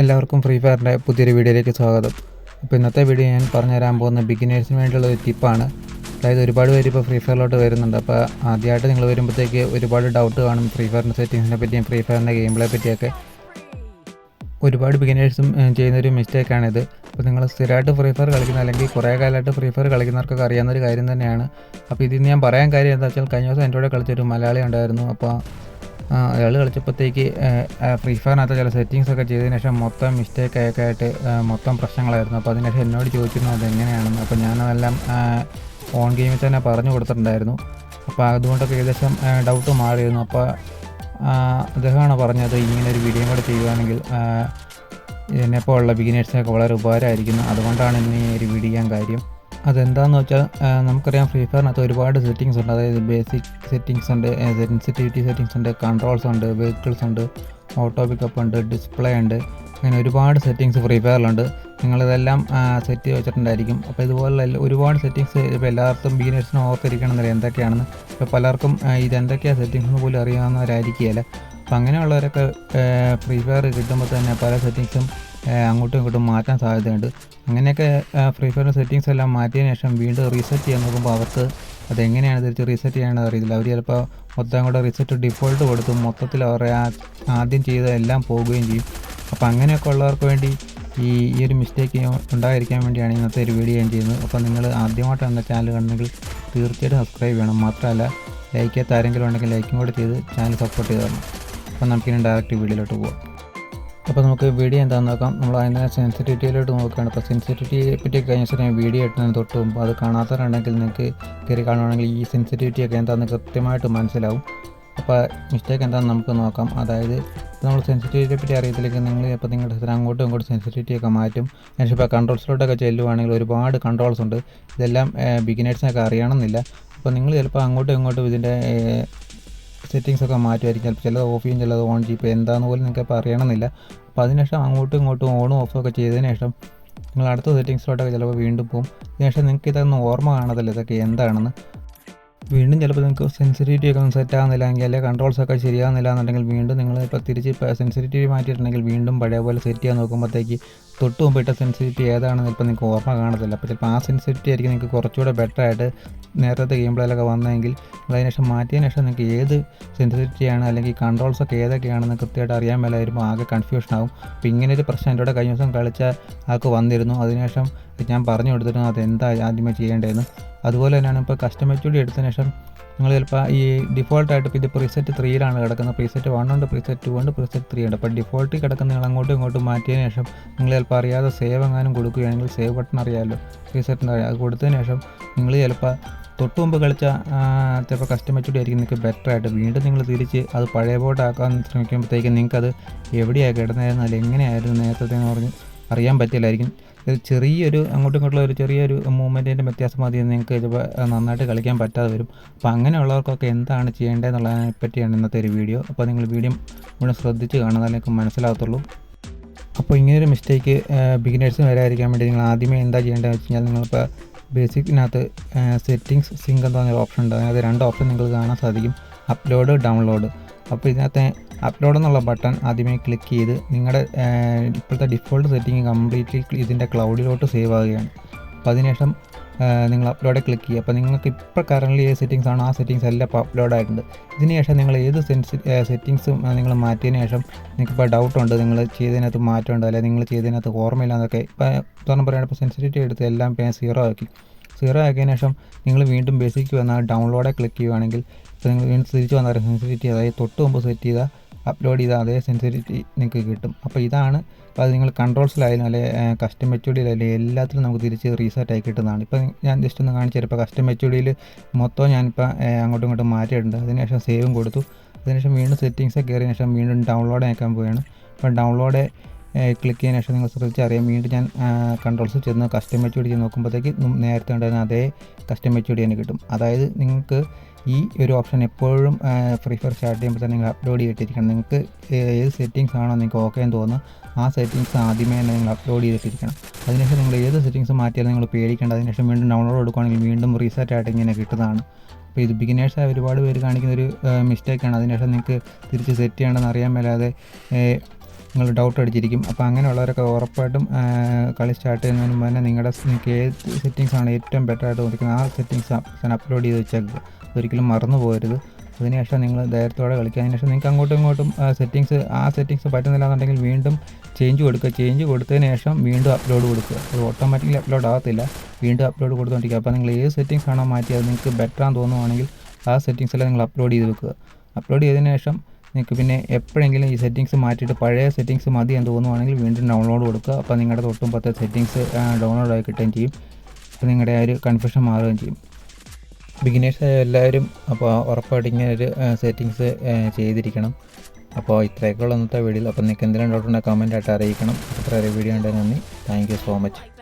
എല്ലാവർക്കും ഫ്രീ ഫയറിന്റെ പുതിയൊരു വീഡിയോയിലേക്ക് സ്വാഗതം. അപ്പോൾ ഇന്നത്തെ വീഡിയോ ഞാൻ പറഞ്ഞു പറഞ്ഞുതരാൻ പോകുന്ന ബിഗിനേഴ്സിന് വേണ്ടിയുള്ള ഒരു ടിപ്പാണ് അതായത് ഒരുപാട് പേര് ഇപ്പോൾ ഫ്രീ ഫയറിലോട്ട് വരുന്നുണ്ട്. അപ്പോൾ ആദ്യമായിട്ട് നിങ്ങൾ വരുമ്പോഴത്തേക്ക് ഒരുപാട് ഡൗട്ട് കാണും ഫ്രീ ഫയറിന്റെ സെറ്റിങ്സിനെ പറ്റിയും ഫ്രീ ഫയറിന്റെ ഗെയിമിനെ പറ്റിയൊക്കെ. ഒരുപാട് ബിഗിനേഴ്സും ചെയ്യുന്നൊരു മിസ്റ്റേക്കാണിത് അപ്പോൾ നിങ്ങൾ സ്ഥിരമായിട്ട് ഫ്രീ ഫയർ കളിക്കുന്ന അല്ലെങ്കിൽ കുറേ കാലമായിട്ട് ഫ്രീ ഫയർ കളിക്കുന്നവർക്കൊക്കെ അറിയാവുന്ന ഒരു കാര്യം തന്നെയാണ്. അപ്പോൾ ഇതിന് ഞാൻ പറയാൻ കാര്യം എന്താ വെച്ചാൽ കഴിഞ്ഞ ദിവസം എന്റെ കൂടെ കളിച്ചൊരു മലയാളി ഉണ്ടായിരുന്നു. അപ്പോൾ അയാൾ കളിച്ചപ്പോഴത്തേക്ക് ഫ്രീ ഫയറിനകത്ത് ചില സെറ്റിങ്സ് ഒക്കെ ചെയ്തതിന് ശേഷം മൊത്തം മിസ്റ്റേക്ക് ഒക്കെ ആയിട്ട് മൊത്തം പ്രശ്നങ്ങളായിരുന്നു. അപ്പോൾ അതിനുശേഷം എന്നോട് ചോദിച്ചിരുന്നു അത് എങ്ങനെയാണെന്ന് അപ്പോൾ ഞാനതെല്ലാം ഓൺ ഗെയിമിൽ തന്നെ പറഞ്ഞു കൊടുത്തിട്ടുണ്ടായിരുന്നു. അപ്പോൾ അതുകൊണ്ടൊക്കെ ഏകദേശം ഡൗട്ട് മാറിയിരുന്നു. അപ്പോൾ അദ്ദേഹമാണ് പറഞ്ഞത് ഇങ്ങനെ ഒരു വീഡിയോ കൂടെ ചെയ്യുകയാണെങ്കിൽ എന്നെപ്പോലുള്ള ബിഗിനേഴ്സിനൊക്കെ വളരെ ഉപകാരമായിരിക്കുന്നു. അതുകൊണ്ടാണ് ഇന്ന് ഈ ഒരു വീഡിയോ ചെയ്യാൻ കാര്യം. അതെന്താണെന്ന് വെച്ചാൽ നമുക്കറിയാം ഫ്രീ ഫയറിനകത്ത് ഒരുപാട് സെറ്റിങ്സ് ഉണ്ട്. അതായത് ബേസിക് സെറ്റിങ്സ് ഉണ്ട് സെൻസിറ്റിവിറ്റി സെറ്റിങ്സ് ഉണ്ട് കൺട്രോൾസ് ഉണ്ട് വെഹിക്കിൾസ് ഉണ്ട് ഓട്ടോ പിക്കപ്പ് ഉണ്ട് ഡിസ്പ്ലേ ഉണ്ട്. അങ്ങനെ ഒരുപാട് സെറ്റിങ്സ് ഫ്രീ ഫയറിലുണ്ട് നിങ്ങളിതെല്ലാം സെറ്റ് ചെയ്ത് വെച്ചിട്ടുണ്ടായിരിക്കും. അപ്പോൾ ഇതുപോലെ ഒരുപാട് സെറ്റിങ്സ് ഇപ്പോൾ എല്ലാവർക്കും ബിഗിനേഴ്സിനും എന്നറിയാം എന്തൊക്കെയാണെന്ന് ഇപ്പോൾ പലർക്കും ഇതെന്തൊക്കെയാണ് സെറ്റിങ്സ് എന്ന് പോലും അറിയാവുന്നവരായിരിക്കുകയില്ല. അപ്പോൾ അങ്ങനെയുള്ളവരൊക്കെ ഫ്രീ ഫയർ കിട്ടുമ്പോൾ തന്നെ പല സെറ്റിങ്സും അങ്ങോട്ടും ഇങ്ങോട്ടും മാറ്റാൻ സാധ്യതയുണ്ട്. അങ്ങനെയൊക്കെ ഫ്രീ ഫയർ സെറ്റിങ്സ് എല്ലാം മാറ്റിയതിന് ശേഷം വീണ്ടും റീസെറ്റ് ചെയ്യാൻ നോക്കുമ്പോൾ അവർക്ക് അതെങ്ങനെയാണ് തിരിച്ച് റീസെറ്റ് ചെയ്യണമെന്ന് അറിയില്ല അവർ ചിലപ്പോൾ മൊത്തം കൂടെ റീസെറ്റ് ഡിഫോൾട്ട് കൊടുത്തു മൊത്തത്തിൽ അവരെ ആദ്യം ചെയ്ത എല്ലാം പോവുകയും ചെയ്യും. അപ്പോൾ അങ്ങനെയൊക്കെ ഉള്ളവർക്ക് വേണ്ടി ഈ ഈ ഒരു മിസ്റ്റേക്ക് ഉണ്ടായിരിക്കാൻ വേണ്ടിയാണ് ഇന്നത്തെ ഒരു വീഡിയോ ഞാൻ ചെയ്യുന്നത്. അപ്പോൾ നിങ്ങൾ ആദ്യമായിട്ടാണ് എന്റെ ചാനൽ കണ്ടെങ്കിൽ തീർച്ചയായിട്ടും സബ്സ്ക്രൈബ് ചെയ്യണം. മാത്രമല്ല ലൈക്ക് ചെയ്യാത്ത ആരെങ്കിലും ഉണ്ടെങ്കിൽ ലൈക്കും കൂടെ ചെയ്ത് ചാനൽ സപ്പോർട്ട് ചെയ്ത് തരണം. അപ്പോൾ നമുക്കിനി ഡയറക്റ്റ് വീഡിയോയിലോട്ട് പോകാം അപ്പോൾ നമുക്ക് വീഡിയോ എന്താണെന്ന് നോക്കാം. നമ്മൾ അതിന്റെ സെൻസിറ്റിവിറ്റിയിലോട്ട് നോക്കുകയാണ്. അപ്പോൾ സെൻസിറ്റിവിറ്റിയെ പറ്റി കഴിഞ്ഞ ദിവസം വീഡിയോ ഇട്ടതിന് തൊട്ട് മുമ്പ് അത് കാണാത്തവരുണ്ടെങ്കിൽ നിങ്ങൾക്ക് കയറി കാണുകയാണെങ്കിൽ ഈ സെൻസിറ്റിവിറ്റി ഒക്കെ എന്താണെന്ന് കൃത്യമായിട്ട് മനസ്സിലാവും. അപ്പോൾ മിസ്റ്റേക്ക് എന്താണെന്ന് നമുക്ക് നോക്കാം. അതായത് നമ്മൾ സെൻസിറ്റിവിറ്റിയെ പറ്റി അറിയത്തില്ലെങ്കിൽ നിങ്ങൾ ഇപ്പോൾ നിങ്ങളുടെ സ്ഥലം അങ്ങോട്ടും ഇങ്ങോട്ടും സെൻസിറ്റിവിറ്റി ഒക്കെ മാറ്റും. പക്ഷേ ഇപ്പോൾ കൺട്രോൾസിലോട്ടൊക്കെ ചെല്ലുവാണെങ്കിൽ ഒരുപാട് കൺട്രോൾസ് ഉണ്ട്. ഇതെല്ലാം ബിഗിനേഴ്സിനൊക്കെ അറിയണമെന്നില്ല. അപ്പോൾ നിങ്ങൾ ചിലപ്പോൾ അങ്ങോട്ടും ഇങ്ങോട്ടും ഇതിന്റെ സെറ്റിങ്സ് ഒക്കെ മാറ്റുമായിരിക്കും. ചിലപ്പോൾ ചിലത് ഓഫ് ചെയ്യും ചിലത് ഓൺ ചെയ്യും. ഇപ്പോൾ എന്താണെന്ന് പോലും നിങ്ങൾക്ക് അറിയണമെന്നില്ല. അപ്പോൾ അതിനുശേഷം അങ്ങോട്ടും ഇങ്ങോട്ടും ഓണും ഓഫും ഒക്കെ ചെയ്തതിന് ശേഷം നിങ്ങൾ അടുത്ത സെറ്റിങ്സിലോട്ടൊക്കെ ചിലപ്പോൾ വീണ്ടും പോകും അതിനുശേഷം നിങ്ങൾക്ക് ഇതൊന്നും ഓർമ്മ കാണത്തില്ല ഇതൊക്കെ എന്താണെന്ന്. വീണ്ടും ചിലപ്പോൾ നിങ്ങൾക്ക് സെൻസിറ്റിവിറ്റി ഒക്കെ ഒന്ന് സെറ്റ് ആകുന്നില്ല എങ്കിൽ അല്ലെങ്കിൽ കൺട്രോൾസ് ഒക്കെ ശരിയാകുന്നില്ല എന്നുണ്ടെങ്കിൽ വീണ്ടും നിങ്ങൾ ഇപ്പോൾ തിരിച്ച് സെൻസിറ്റിവിറ്റി മാറ്റിയിട്ടുണ്ടെങ്കിൽ വീണ്ടും പഴയ പോലെ സെറ്റ് ചെയ്യാൻ നോക്കുമ്പോഴത്തേക്ക് തൊട്ട് മുമ്പ് ഇട്ട സെൻസിറ്റിവിറ്റി ഏതാണെന്ന് ചിലപ്പോൾ നിങ്ങൾക്ക് ഓർമ്മ കാണത്തില്ല. അപ്പോൾ ചിലപ്പോൾ ആ സെൻസിറ്റിവിറ്റി ആയിരിക്കും നിങ്ങൾക്ക് കുറച്ചുകൂടെ ബെറ്റർ ആയിട്ട് നേരത്തെ ഗെയിം പ്ലേയിലൊക്കെ വന്നതെങ്കിൽ നിങ്ങൾ അതിന് ശേഷം മാറ്റിയതിന് ശേഷം നിങ്ങൾക്ക് ഏത് സെൻസിറ്റിവിറ്റിയാണ് അല്ലെങ്കിൽ കൺട്രോൾസ് ഒക്കെ ഏതൊക്കെയാണെന്ന് കൃത്യമായിട്ട് അറിയാൻ മേലെ വരുമ്പോൾ ആകെ കൺഫ്യൂഷൻ ആവും. അപ്പോൾ ഇങ്ങനെ ഒരു പ്രശ്നം എന്റെ കൂടെ കഴിഞ്ഞ ദിവസം കളിച്ച ആൾക്ക് വന്നിരുന്നു. അതിനുശേഷം ഞാൻ പറഞ്ഞു കൊടുത്തിരുന്നു അതെന്താ ആദ്യമേ ചെയ്യേണ്ടതെന്ന്. അതുപോലെ തന്നെയാണ് ഇപ്പോൾ കസ്റ്റമൈസ്ഡ് എടുത്തതിന് ശേഷം നിങ്ങൾ ചിലപ്പോൾ ഈ ഡിഫോൾട്ടായിട്ട് ഇപ്പോൾ ഇത് പ്രീസെറ്റ് ത്രീയിലാണ് കിടക്കുന്നത്. പ്രീസെറ്റ് വൺ ഉണ്ട് പ്രീസെറ്റ് ടു ഉണ്ട് പ്രീസെറ്റ് ത്രീ ഉണ്ട്. അപ്പോൾ ഡിഫോൾട്ടിൽ കിടക്കുന്ന നിങ്ങൾ അങ്ങോട്ടും ഇങ്ങോട്ടും മാറ്റിയതിന് ശേഷം നിങ്ങൾ ചിലപ്പോൾ അറിയാതെ സേവ് എങ്ങാനും കൊടുക്കുകയാണെങ്കിൽ സേവ് ബട്ടൺ അറിയാമല്ലോ പ്രീസെറ്റിന്റെ അത് കൊടുത്തതിന് ശേഷം നിങ്ങൾ ചിലപ്പോൾ തൊട്ട് മുമ്പ് കളിച്ച ചിലപ്പോൾ കസ്റ്റമൈസ്ഡ് ആയിരിക്കും നിങ്ങൾക്ക് ബെറ്റർ ആയിട്ട് വീണ്ടും നിങ്ങൾ തിരിച്ച് അത് പഴയ ബോട്ടാക്കാൻ ശ്രമിക്കുമ്പോഴത്തേക്കും നിങ്ങൾക്കത് എവിടെയാണ് കിടന്നതായിരുന്നു അല്ലെങ്കിൽ എങ്ങനെയായിരുന്നു നേരത്തെ എന്ന് പറഞ്ഞ് അറിയാൻ പറ്റില്ലായിരിക്കും. ഒരു ചെറിയൊരു അങ്ങോട്ടും ഇങ്ങോട്ടുള്ള ഒരു ചെറിയൊരു മൂവ്മെന്റിന്റെ വ്യത്യാസം മതി നിങ്ങൾക്ക് ചിലപ്പോൾ നന്നായിട്ട് കളിക്കാൻ പറ്റാതെ വരും. അപ്പോൾ അങ്ങനെയുള്ളവർക്കൊക്കെ എന്താണ് ചെയ്യേണ്ടതെന്നുള്ളതിനെ പറ്റിയാണ് ഇന്നത്തെ ഒരു വീഡിയോ. അപ്പോൾ നിങ്ങൾ വീഡിയോ മുഴുവൻ ശ്രദ്ധിച്ച് കാണുന്നത് നിങ്ങൾക്ക് മനസ്സിലാകത്തുള്ളൂ. അപ്പോൾ ഇങ്ങനൊരു മിസ്റ്റേക്ക് ബിഗിനേഴ്സിന് വരാതിരിക്കാൻ വേണ്ടി നിങ്ങൾ ആദ്യമേ എന്താ ചെയ്യേണ്ടതെന്ന് വെച്ച് കഴിഞ്ഞാൽ നിങ്ങളിപ്പോൾ ബേസിക്കിനകത്ത് സെറ്റിങ്സ് സിങ്ക് എന്ന് പറഞ്ഞൊരു ഓപ്ഷൻ ഉണ്ട്. അതിനകത്ത് രണ്ട് ഓപ്ഷൻ നിങ്ങൾക്ക് കാണാൻ സാധിക്കും. അപ്ലോഡ് ഡൗൺലോഡ് അപ്പോൾ ഇതിനകത്തെ അപ്ലോഡ് എന്നുള്ള ബട്ടൺ ആദ്യമേ ക്ലിക്ക് ചെയ്ത് നിങ്ങളുടെ ഇപ്പോഴത്തെ ഡിഫോൾട്ട് സെറ്റിംഗ് കംപ്ലീറ്റ്ലി ഇതിന്റെ ക്ലൗഡിലോട്ട് സേവ് ആവുകയാണ്. അപ്പോൾ അതിനുശേഷം നിങ്ങൾ അപ്ലോഡ് ക്ലിക്ക് ചെയ്യുക. അപ്പോൾ നിങ്ങൾക്ക് ഇപ്പോൾ കറന്റ് ഏത് സെറ്റിംഗ്സ് ആണ് ആ സെറ്റിംഗ്സ് എല്ലാം ഇപ്പോൾ അപ്ലോഡ് ആയിട്ടുണ്ട്. ഇതിന് ശേഷം നിങ്ങൾ ഏത് സെൻസി സെറ്റിങ്സും നിങ്ങൾ മാറ്റിയതിന് ശേഷം നിങ്ങൾക്ക് ഇപ്പോൾ ഡൗട്ട് ഉണ്ട് നിങ്ങൾ ചെയ്തതിനകത്ത് മാറ്റമുണ്ട് അല്ലെങ്കിൽ നിങ്ങൾ ചെയ്തതിനകത്ത് ഓർമ്മയില്ലാന്നൊക്കെ ഇപ്പോൾ ഉദാഹരണം പറയുകയാണ് ഇപ്പോൾ സെൻസിറ്റിവിറ്റി എടുത്ത് എല്ലാം പേ സീറോ ആക്കി. സീറോ ആക്കിയതിന് ശേഷം നിങ്ങൾ വീണ്ടും ബേസിക്ക് വന്നാൽ ഡൗൺലോഡേ ക്ലിക്ക് ചെയ്യുകയാണെങ്കിൽ ഇപ്പോൾ നിങ്ങൾ വീണ്ടും തിരിച്ച് വന്നാൽ സെൻസിറ്റിവിറ്റി അതായത് തൊട്ട് മുമ്പ് സെറ്റ് ചെയ്ത അപ്ലോഡ് ചെയ്താൽ അതേ സെൻസിറ്റിവിറ്റി നിങ്ങൾക്ക് കിട്ടും. അപ്പോൾ ഇതാണ് അപ്പോൾ അത് നിങ്ങൾ കൺട്രോൾസിലായാലും അല്ലെങ്കിൽ കസ്റ്റം എച്ചുഡിയിലായാലും എല്ലാത്തിലും നമുക്ക് തിരിച്ച് റീസെറ്റ് ആയി കിട്ടുന്നതാണ്. ഇപ്പോൾ ഞാൻ ജസ്റ്റ് ഒന്ന് കാണിച്ചു തരാം. ഇപ്പോൾ കസ്റ്റം മെച്ചൂടിയിൽ മൊത്തം ഞാനിപ്പോൾ അങ്ങോട്ടും ഇങ്ങോട്ടും മാറ്റിയിട്ടുണ്ട്. അതിനുശേഷം സേവും കൊടുത്തു. അതിനുശേഷം വീണ്ടും സെറ്റിങ്സ് കയറിയതിനു ശേഷം വീണ്ടും ഡൗൺലോഡ് ആക്കാൻ പോവുകയാണ്. അപ്പോൾ ഡൗൺലോഡ് ക്ലിക്ക് ചെയ്യുന്ന ശേഷം നിങ്ങൾ ശ്രദ്ധിച്ചറിയാം വീണ്ടും ഞാൻ കൺട്രോൾസ് ചെന്ന് കസ്റ്റം എച്ചുഡി ചെയ്ത് നോക്കുമ്പോഴത്തേക്ക് നേരത്തെ ഉണ്ടായിരുന്ന അതേ കസ്റ്റം എച്ചുഡി തന്നെ കിട്ടും. അതായത് നിങ്ങൾക്ക് ഈ ഒരു ഓപ്ഷൻ എപ്പോഴും ഫ്രീ ഫയർ സ്റ്റാർട്ട് ചെയ്യുമ്പോൾ തന്നെ നിങ്ങൾ അപ്ലോഡ് ചെയ്തിട്ടിരിക്കണം. നിങ്ങൾക്ക് ഏത് സെറ്റിംഗ്സ് ആണോ നിങ്ങൾക്ക് ഓക്കെ എന്ന് തോന്നുന്നു ആ സെറ്റിംഗ്സ് ആദ്യമേ തന്നെ നിങ്ങൾ അപ്ലോഡ് ചെയ്തിട്ടിരിക്കണം. അതിനുശേഷം നിങ്ങൾ ഏത് സെറ്റിംഗ്സ് മാറ്റിയാലും നിങ്ങൾ പേടിക്കേണ്ട. അതിനുശേഷം വീണ്ടും ഡൗൺലോഡ് കൊടുക്കുകയാണെങ്കിൽ വീണ്ടും റീസെറ്റ് ആയിട്ട് ഇങ്ങനെ കിട്ടുന്നതാണ്. അപ്പോൾ ഇത് ബിഗിനേഴ്സായ ഒരുപാട് പേര് കാണിക്കുന്ന ഒരു മിസ്റ്റേക്കാണ് അതിനുശേഷം നിങ്ങൾക്ക് തിരിച്ച് സെറ്റ് ചെയ്യണമെന്ന് അറിയാൻ മേലാതെ നിങ്ങൾ ഡൗട്ട് അടിച്ചിരിക്കും. അപ്പോൾ അങ്ങനെയുള്ളവരൊക്കെ ഉറപ്പായിട്ടും കളി സ്റ്റാർട്ട് ചെയ്യുന്നതിന് മുമ്പ് തന്നെ നിങ്ങളുടെ നിങ്ങൾക്ക് ഏത് സെറ്റിങ്സ് ആണ് ഏറ്റവും ബെറ്റർ ആയിട്ട് തോന്നിക്കുന്നത്? ആ സെറ്റിങ്സ് അപ്ലോഡ് ചെയ്ത് വെച്ചേക്കുക. ഒരിക്കലും മറന്നു പോകരുത്. അതിനുശേഷം നിങ്ങൾ ധൈര്യത്തോടെ കളിക്കുക. അതിനുശേഷം നിങ്ങൾക്ക് അങ്ങോട്ടും ഇങ്ങോട്ടും സെറ്റിങ്സ് ആ സെറ്റിങ്സ് പറ്റുന്നില്ല എന്നുണ്ടെങ്കിൽ വീണ്ടും ചേഞ്ച് കൊടുക്കുക. ചേഞ്ച് കൊടുത്തതിന് ശേഷം വീണ്ടും അപ്ലോഡ് കൊടുക്കുക. അത് ഓട്ടോമാറ്റിക്കലി അപ്ലോഡ് ആകത്തില്ല. വീണ്ടും അപ്ലോഡ് കൊടുത്തുകൊണ്ടിരിക്കുക അപ്പോൾ നിങ്ങൾ ഏത് സെറ്റിങ്സ് ആണോ മാറ്റിയത് നിങ്ങൾക്ക് ബെറ്റർ ആണെന്ന് തോന്നുവാണെങ്കിൽ ആ സെറ്റിങ്സിൽ നിങ്ങൾ അപ്ലോഡ് ചെയ്ത് വെക്കുക. അപ്ലോഡ് ചെയ്തതിന് ശേഷം നിങ്ങൾക്ക് പിന്നെ എപ്പോഴെങ്കിലും ഈ സെറ്റിങ്സ് മാറ്റിയിട്ട് പഴയ സെറ്റിങ്സ് മതി എന്ന് തോന്നുവാണെങ്കിൽ വീണ്ടും ഡൗൺലോഡ് കൊടുക്കുക. അപ്പോൾ നിങ്ങളുടെ തൊട്ടും പത്ത് സെറ്റിങ്സ് ഡൗൺലോഡ് ആയി കിട്ടുകയും ചെയ്യും. അപ്പോൾ നിങ്ങളുടെ ആ ഒരു കൺഫ്യൂഷൻ മാറുകയും ചെയ്യും. ബിഗിനേഴ്സ് എല്ലാവരും അപ്പോൾ ഉറപ്പായിട്ട് ഇങ്ങനെ ഒരു സെറ്റിങ്സ് ചെയ്തിരിക്കണം. അപ്പോൾ ഇത്രയൊക്കെയുള്ള ഇന്നത്തെ വീഡിയോയിൽ അപ്പോൾ നിങ്ങൾക്ക് എന്തെങ്കിലും ഡൗട്ട് ഉണ്ടെങ്കിൽ കമന്റായിട്ട് അറിയിക്കണം. അത്ര വീഡിയോ ഉണ്ടെങ്കിൽ നന്ദി. Thank you so much